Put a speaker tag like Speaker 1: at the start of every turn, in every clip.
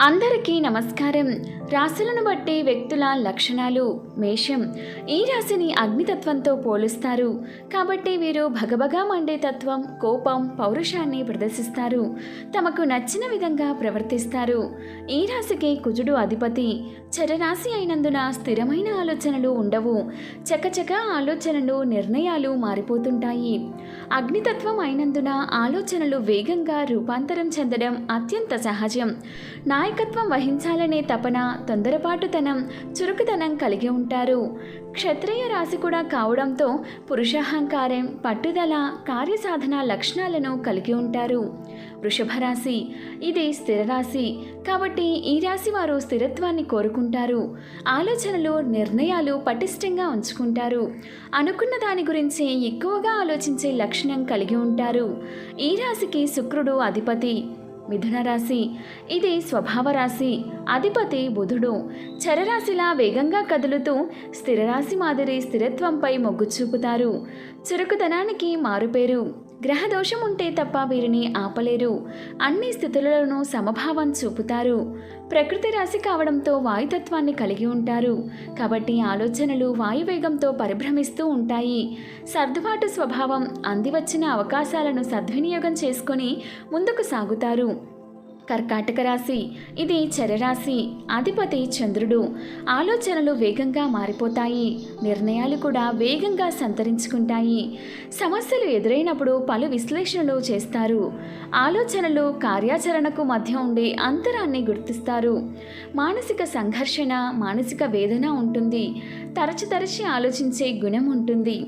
Speaker 1: అందరికీ నమస్కారం. రాశులను బట్టి వ్యక్తుల లక్షణాలు మేషం. ఈ రాశిని అగ్నితత్వంతో పోలుస్తారు. కాబట్టి వీరు భగభగా మండే తత్వం కోపం పౌరుషాన్ని ప్రదర్శిస్తారు. తమకు నచ్చిన విధంగా ప్రవర్తిస్తారు. ఈ రాశికి కుజుడు అధిపతి. చరరాశి అయినందున స్థిరమైన ఆలోచనలు ఉండవు. చకచక ఆలోచనలు నిర్ణయాలు మారిపోతుంటాయి. అగ్నితత్వం అయినందున ఆలోచనలు వేగంగా రూపాంతరం చెందడం అత్యంత సహజం. నాయ నాయకత్వం వహించాలనే తపన తొందరపాటుతనం చురుకుతనం కలిగి ఉంటారు. క్షత్రియ రాశి కూడా కావడంతో పురుషాహంకారం పట్టుదల కార్యసాధన లక్షణాలను కలిగి ఉంటారు. వృషభ రాశి ఇది స్థిర రాశి. కాబట్టి ఈ రాశి వారు స్థిరత్వాన్ని కోరుకుంటారు. ఆలోచనలు నిర్ణయాలు పటిష్టంగా ఉంచుకుంటారు. అనుకున్న దాని గురించి ఎక్కువగా ఆలోచించే లక్షణం కలిగి ఉంటారు. ఈ రాశికి శుక్రుడు అధిపతి. మిథునరాశి ఇది స్వభావ రాశి. అధిపతి బుధుడు. చరరాశిలా వేగంగా కదులుతూ స్థిరరాశి మాదిరి స్థిరత్వంపై మొగ్గు చూపుతారు. చురుకుదనానికి మారుపేరు. గ్రహదోషం ఉంటే తప్ప వీరిని ఆపలేరు. అన్ని స్థితులలోనూ సమభావం చూపుతారు. ప్రకృతి రాశి కావడంతో వాయుతత్వాన్ని కలిగి ఉంటారు. కాబట్టి ఆలోచనలు వాయువేగంతో పరిభ్రమిస్తూ ఉంటాయి. సర్దుబాటు స్వభావం అందివచ్చిన అవకాశాలను సద్వినియోగం చేసుకొని ముందుకు సాగుతారు. కర్కాటక రాశి. ఇది చరరాశి. అధిపతి చంద్రుడు. ఆలోచనలు వేగంగా మారిపోతాయి. నిర్ణయాలు కూడా వేగంగా సంతరించుకుంటాయి. సమస్యలు ఎదురైనప్పుడు పలు విశ్లేషణలు చేస్తారు. ఆలోచనలు కార్యాచరణకు మధ్య ఉండే అంతరాన్ని గుర్తిస్తారు. మానసిక సంఘర్షణ మానసిక వేదన ఉంటుంది. తరచి తరచి ఆలోచించే గుణం ఉంటుంది.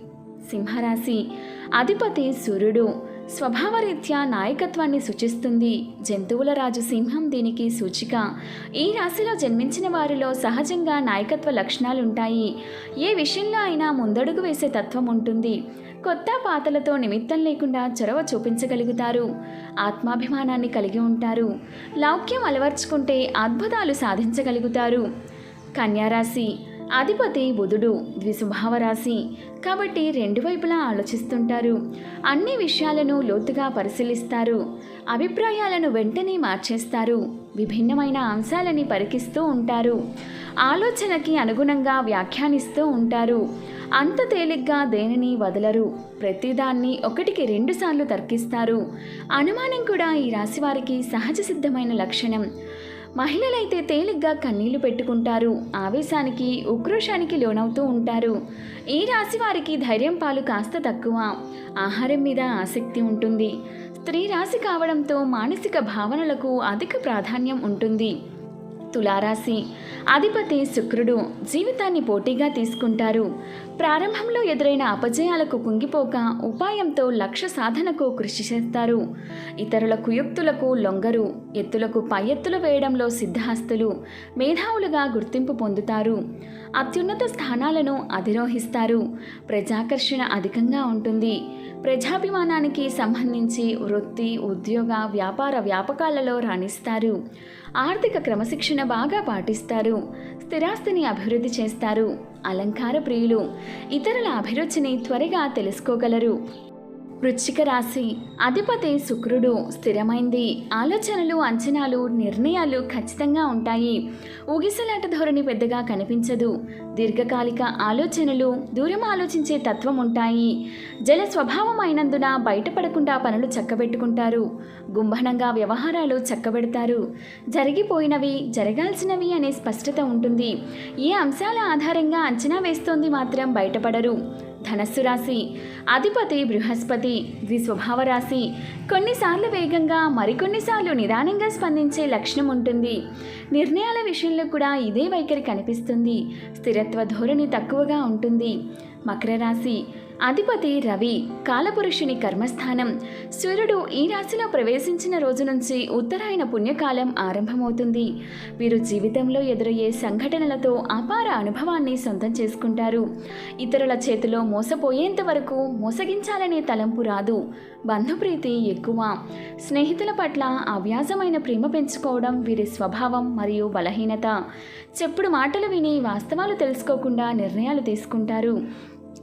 Speaker 1: సింహరాశి. అధిపతి సూర్యుడు. స్వభావరీత్యా నాయకత్వాన్ని సూచిస్తుంది. జంతువుల రాజు సింహం దీనికి సూచిక. ఈ రాశిలో జన్మించిన వారిలో సహజంగా నాయకత్వ లక్షణాలుంటాయి. ఏ విషయంలో అయినా ముందడుగు వేసే తత్వం ఉంటుంది. కొత్త పాతలతో నిమిత్తం లేకుండా చొరవ చూపించగలుగుతారు. ఆత్మాభిమానాన్ని కలిగి ఉంటారు. లౌక్యం అలవర్చుకుంటే అద్భుతాలు సాధించగలుగుతారు. కన్యారాశి అధిపతి బుధుడు ద్విసుభావరాశి కాబట్టి రెండు వైపులా ఆలోచిస్తుంటారు. అన్ని విషయాలను లోతుగా పరిశీలిస్తారు. అభిప్రాయాలను వెంటనే మార్చేస్తారు. విభిన్నమైన అంశాలని పరికిస్తూ ఉంటారు. ఆలోచనకి అనుగుణంగా వ్యాఖ్యానిస్తూ ఉంటారు. అంత తేలిగ్గా దేనిని వదలరు. ప్రతిదాన్ని ఒకటికి రెండుసార్లు తర్కిస్తారు. అనుమానం కూడా ఈ రాశివారికి సహజ సిద్ధమైన లక్షణం. మహిళలైతే తేలిగ్గా కన్నీళ్ళు పెట్టుకుంటారు. ఆవేశానికి ఉక్రోషానికి లోనవుతూ ఉంటారు. ఈ రాశి వారికి ధైర్యం పాలు కాస్త తక్కువ. ఆహారం మీద ఆసక్తి ఉంటుంది. స్త్రీ రాశి కావడంతో మానసిక భావనలకు అధిక ప్రాధాన్యం ఉంటుంది. తులారాశి. అధిపతి శుక్రుడు జీవితాన్ని పోటీగా తీసుకుంటారు. ప్రారంభంలో ఎదురైన అపజయాలకు కుంగిపోక ఉపాయంతో లక్ష్య సాధనకు కృషి చేస్తారు. ఇతరుల కుయుక్తులకు లొంగరు ఎత్తులకు పై ఎత్తులు వేయడంలో సిద్ధహస్తులు మేధావులుగా గుర్తింపు పొందుతారు. అత్యున్నత స్థానాలను అధిరోహిస్తారు. ప్రజాకర్షణ అధికంగా ఉంటుంది. ప్రజాభిమానానికి సంబంధించి వృత్తి ఉద్యోగ వ్యాపార వ్యాపకాలలో రాణిస్తారు. ఆర్థిక క్రమశిక్షణ బాగా పాటిస్తారు. స్థిరాస్తిని అభివృద్ధి చేస్తారు. అలంకార ప్రియులు ఇతరుల అభిరుచిని త్వరగా తెలుసుకోగలరు. వృశ్చిక రాశి అధిపతి శుక్రుడు స్థిరమైంది. ఆలోచనలు అంచనాలు నిర్ణయాలు ఖచ్చితంగా ఉంటాయి. ఊగిసలాట ధోరణి పెద్దగా కనిపించదు. దీర్ఘకాలిక ఆలోచనలు దూరం ఆలోచించే తత్వం ఉంటాయి. జల స్వభావం అయినందున బయటపడకుండా పనులు చక్కబెట్టుకుంటారు. గుంభనంగా వ్యవహారాలు చక్కబెడతారు. జరిగిపోయినవి జరగాల్సినవి అనే స్పష్టత ఉంటుంది. ఏ అంశాల ఆధారంగా అంచనా వేస్తోంది మాత్రం బయటపడరు. ధనస్సు రాశి అధిపతి బృహస్పతి ద్విస్వభావ రాశి కొన్నిసార్లు వేగంగా మరికొన్నిసార్లు నిదానంగా స్పందించే లక్షణం ఉంటుంది. నిర్ణయాల విషయంలో కూడా ఇదే వైఖరి కనిపిస్తుంది. స్థిరత్వ ధోరణి తక్కువగా ఉంటుంది. మకర రాశి అధిపతి రవి కాలపురుషుని కర్మస్థానం. సూర్యుడు ఈ రాశిలో ప్రవేశించిన రోజు నుంచి ఉత్తరాయణ పుణ్యకాలం ఆరంభమవుతుంది. వీరు జీవితంలో ఎదురయ్యే సంఘటనలతో అపార అనుభవాన్ని సొంతం చేసుకుంటారు. ఇతరుల చేతిలో మోసపోయేంత వరకు మోసగించాలనే తలంపు రాదు. బంధుప్రీతి ఎక్కువ. స్నేహితుల పట్ల అవ్యాజమైన ప్రేమ పెంచుకోవడం వీరి స్వభావం మరియు బలహీనత. చెప్పుడు మాటలు విని వాస్తవాలు తెలుసుకోకుండా నిర్ణయాలు తీసుకుంటారు.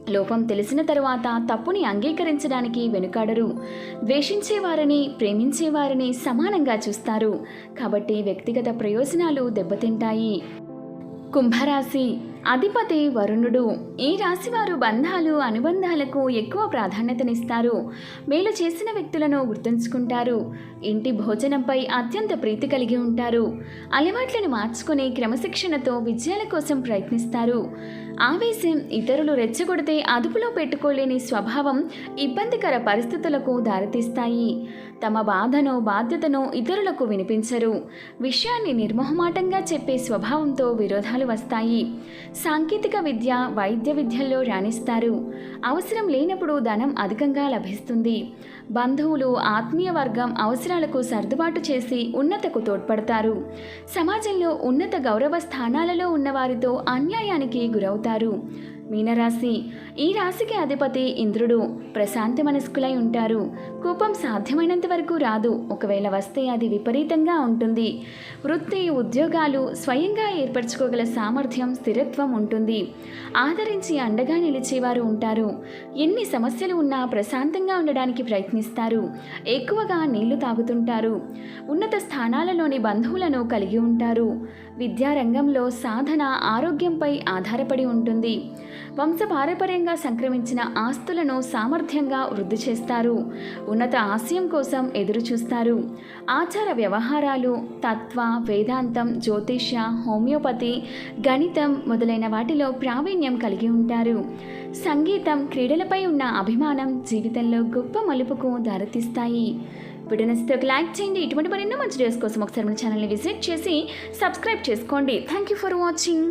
Speaker 1: లోపం తెలిసిన తరువాత తప్పుని అంగీకరించడానికి వెనుకాడరు. ద్వేషించేవారిని ప్రేమించేవారిని సమానంగా చూస్తారు. కాబట్టి వ్యక్తిగత ప్రయోజనాలు దెబ్బతింటాయి. కుంభరాశి అధిపతి వరుణుడు. ఈ రాశివారు బంధాలు అనుబంధాలకు ఎక్కువ ప్రాధాన్యతనిస్తారు. మేలు చేసిన వ్యక్తులను గుర్తుంచుకుంటారు. ఇంటి భోజనంపై అత్యంత ప్రీతి కలిగి ఉంటారు. అలవాట్లను మార్చుకుని క్రమశిక్షణతో విజయాల కోసం ప్రయత్నిస్తారు. ఆవేశం ఇతరులు రెచ్చగొడితే అదుపులో పెట్టుకోలేని స్వభావం ఇబ్బందికర పరిస్థితులకు దారితీస్తాయి. తమ బాధను బాధ్యతను ఇతరులకు వినిపించరు. విషయాన్ని నిర్మోహమాటంగా చెప్పే స్వభావంతో విరోధాలు వస్తాయి. సాంకేతిక విద్య వైద్య విద్యల్లో రాణిస్తారు. అవసరం లేనప్పుడు ధనం అధికంగా లభిస్తుంది. బంధువులు ఆత్మీయ వర్గం అవసరాలకు సర్దుబాటు చేసి ఉన్నతకు తోడ్పడతారు. సమాజంలో ఉన్నత గౌరవ స్థానాలలో ఉన్నవారితో అన్యాయానికి గురవుతారు. మీనరాశి. ఈ రాశికి అధిపతి ఇంద్రుడు. ప్రశాంత మనస్కులై ఉంటారు. కోపం సాధ్యమైనంత వరకు రాదు. ఒకవేళ వస్తే అది విపరీతంగా ఉంటుంది. వృత్తి ఉద్యోగాలు స్వయంగా ఏర్పరచుకోగల సామర్థ్యం స్థిరత్వం ఉంటుంది. ఆదరించి అండగా నిలిచేవారు ఉంటారు. ఎన్ని సమస్యలు ఉన్నా ప్రశాంతంగా ఉండడానికి ప్రయత్నిస్తారు. ఎక్కువగా నీళ్ళు తాగుతుంటారు. ఉన్నత స్థానాలలోని బంధువులను కలిగి ఉంటారు. విద్యారంగంలో సాధన ఆరోగ్యంపై ఆధారపడి ఉంటుంది. వంశపారపర్యంగా సంక్రమించిన ఆస్తులను సామర్థ్యంగా వృద్ధి చేస్తారు. ఉన్నత ఆశయం కోసం ఎదురుచూస్తారు ఆచార వ్యవహారాలు తత్వ వేదాంతం జ్యోతిష్య హోమియోపతి గణితం మొదలైన వాటిలో ప్రావీణ్యం కలిగి ఉంటారు. సంగీతం క్రీడలపై ఉన్న అభిమానం జీవితంలో గొప్ప మలుపుకు దారితీస్తాయి. వీడియో నచ్చితే ఒక లైక్ చేయండి. ఇటువంటి మరెన్నో మంచి డేస్ కోసం ఒకసారి మన ఛానల్ని విజిట్ చేసి సబ్స్క్రైబ్ చేసుకోండి. Thank you for watching